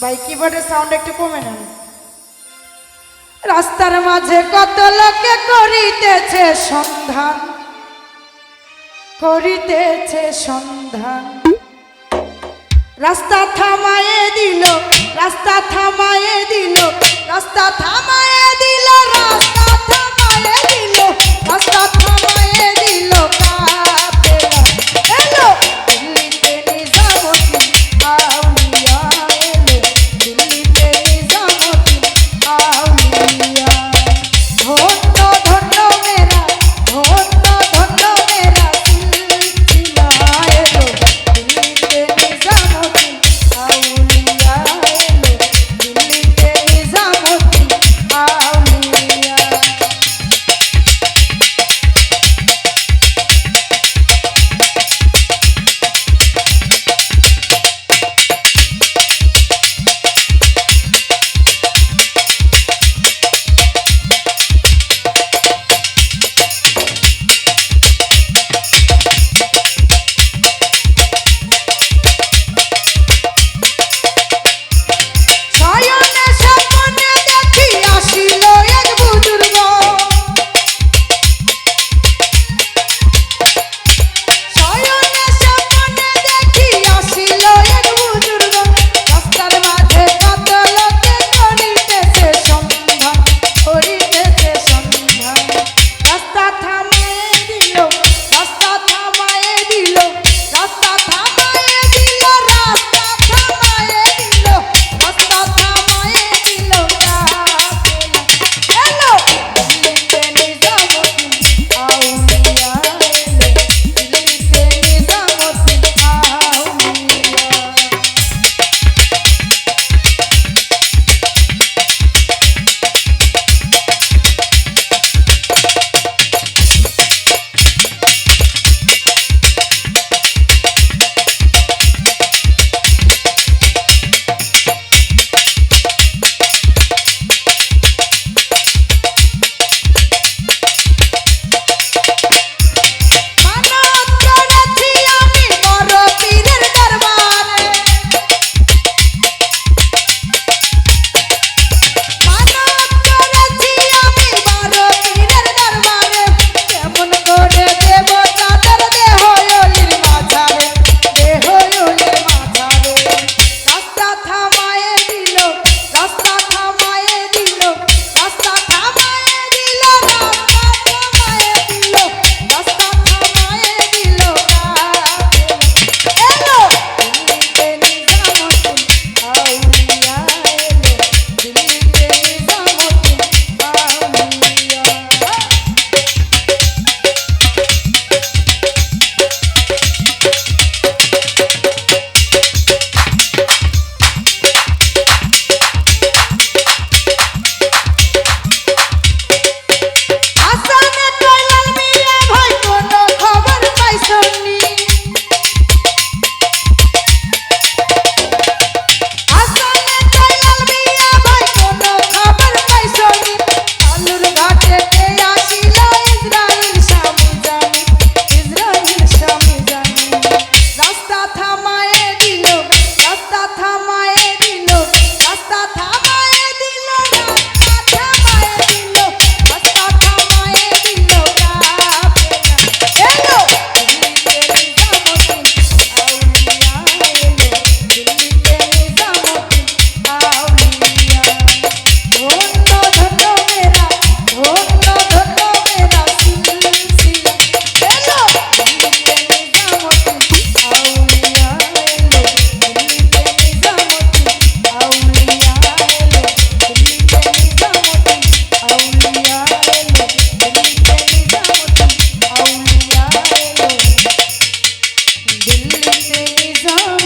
ভাই কিবোর্ডের সাউন্ড একটু কমে নেন। রাস্তার মাঝে কত লোকে করিতেছে সন্ধান করিতেছে সন্ধান। রাস্তা থামায়ে দিল, রাস্তা থামায়ে দিল These are.